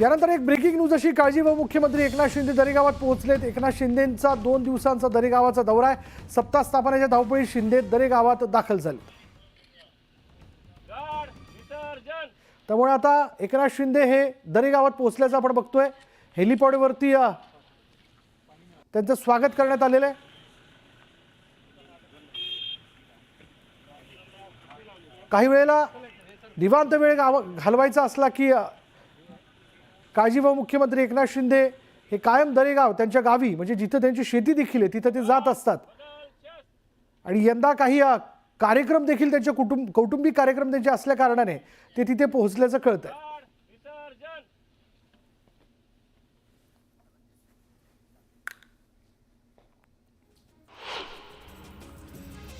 यानंतर एक breaking news अशी काळजी व मुख्यमंत्री एकनाथ शिंदे दरेगावात पोहोचलेत. एकनाथ शिंदेंचा दोन दिवसांचा दरेगावाचा दौरा आहे. सत्ता स्थापनेच्या धावपळी शिंदे दरेगावात दाखल झाले. त्यामुळे आता एकनाथ शिंदे हे दरेगावात पोहोचल्याचं आपण बघतोय. हेलिपॉडवरती त्यांचं स्वागत करण्यात आलेलं आहे. काही वेळेला निवांत वेळ गाव घालवायचा असला की काळजी व मुख्यमंत्री एकनाथ शिंदे हे कायम दरेगाव त्यांच्या गावी म्हणजे जिथं त्यांची शेती देखील आहे तिथं ते जात असतात. आणि यंदा काही कार्यक्रम देखील त्यांच्या कुटुंब कौटुंबिक कार्यक्रम त्यांचे असल्या कारणाने ते तिथे पोहोचल्याचं कळतं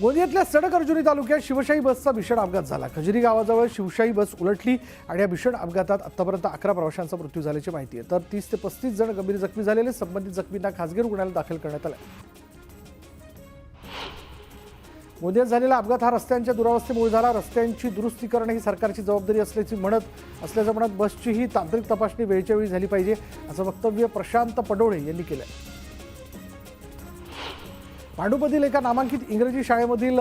गोंदियातल्या सडक अर्जुनी तालुक्यात शिवशाही बसचा भीषण अपघात झाला. खजुरी गावाजवळ शिवशाही बस उलटली आणि या भीषण अपघातात आतापर्यंत अकरा प्रवाशांचा मृत्यू झाल्याची माहिती आहे. तर तीस ते पस्तीस जण गंभीर जखमी झालेले संबंधित जखमींना खासगी रुग्णालयात दाखल करण्यात आलं. गोंदियात झालेला अपघात हा रस्त्यांच्या दुरावस्थेमुळे झाला. रस्त्यांची दुरुस्ती करणं ही सरकारची जबाबदारी असल्याची म्हणत असल्याचं म्हणत बसची ही तांत्रिक तपासणी वेळच्या वेळी झाली पाहिजे असं वक्तव्य प्रशांत पडोळे यांनी केलं आहे पांडूमधील एका नामांकित इंग्रजी शाळेमधील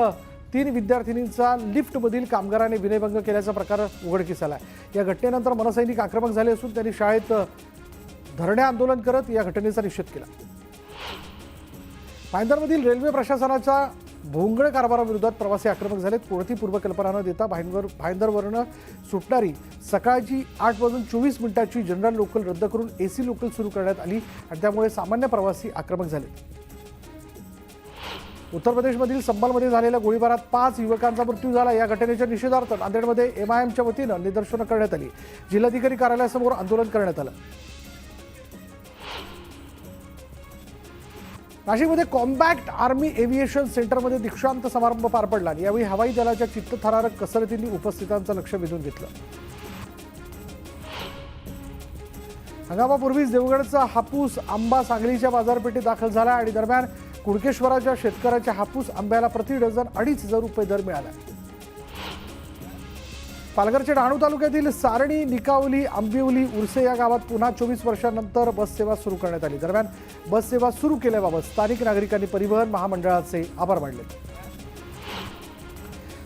तीन विद्यार्थिनींचा लिफ्टमधील कामगाराने विनयभंग केल्याचा प्रकार उघडकीस आला आहे या घटनेनंतर मनसैनिक आक्रमक झाले असून त्यांनी शाळेत धरणे आंदोलन करत या घटनेचा निषेध केला. भाईंदरमधील रेल्वे प्रशासनाच्या भोंगळ कारभाराविरोधात प्रवासी आक्रमक झालेत. कोणती पूर्वकल्पना न देता भाईंदर भाईंदरवरनं सुटणारी सकाळची आठ वाजून चोवीस मिनिटाची जनरल लोकल रद्द करून ए सी लोकल सुरू करण्यात आली आणि त्यामुळे सामान्य प्रवासी आक्रमक झाले उत्तर प्रदेशमधील संबालमध्ये झालेल्या गोळीबारात पाच युवकांचा मृत्यू झाला. या घटनेच्या निषेधार्थ नांदेडमध्ये एम आय एमच्या वतीनं निदर्शनं करण्यात आली. जिल्हाधिकारी कार्यालयासमोर आंदोलन करण्यात आलं. नाशिकमध्ये कॉम्बॅक्ट आर्मी एव्हिएशन सेंटरमध्ये दीक्षांत समारंभ पार पडला आणि यावेळी हवाई दलाच्या चित्तथरारक कसरतींनी उपस्थितांचं लक्ष वेधून घेतलं. हंगामापूर्वीच देवगडचा हापूस आंबा सांगलीच्या बाजारपेठेत दाखल झाला आणि दरम्यान कुणकेश्वराच्या शेतकऱ्याच्या हापूस आंब्याला प्रति डझन अडीच हजार रुपये दर मिळाला. पालघरच्या डहाणू तालुक्यातील सारणी निकावली आंबिवली उर्से या गावात पुन्हा चोवीस वर्षांनंतर बस सेवा सुरू करण्यात आली. दरम्यान बससेवा सुरू केल्याबाबत स्थानिक नागरिकांनी परिवहन महामंडळाचे आभार मानले.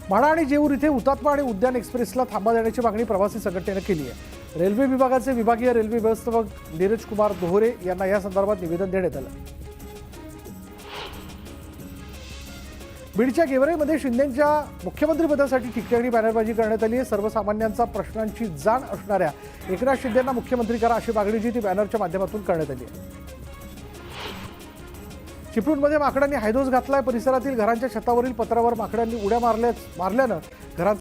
म्हाडा आणि जेऊर इथे हुतात्मा आणि उद्यान एक्सप्रेसला थांबा देण्याची मागणी प्रवासी संघटनेनं केली आहे. रेल्वे विभागाचे विभागीय रेल्वे व्यवस्थापक नीरज कुमार दोहरे यांना या संदर्भात निवेदन देण्यात आलं. बीडच्या गेवराईमध्ये शिंदेच्या मुख्यमंत्रीपदासाठी ठिकठिकाणी बॅनरबाजी करण्यात आली आहे. सर्वसामान्यांचा प्रश्नांची जाण असणाऱ्या एकनाथ शिंदेंना मुख्यमंत्री करा अशी मागणी जी ती बॅनरच्या माध्यमातून करण्यात आली आहे. चिपळूणमध्ये माकडांनी हायदोस घातलाय. परिसरातील घरांच्या छतावरील पत्रावर माकडांनी उड्या मारल्या मारल्यानं घरात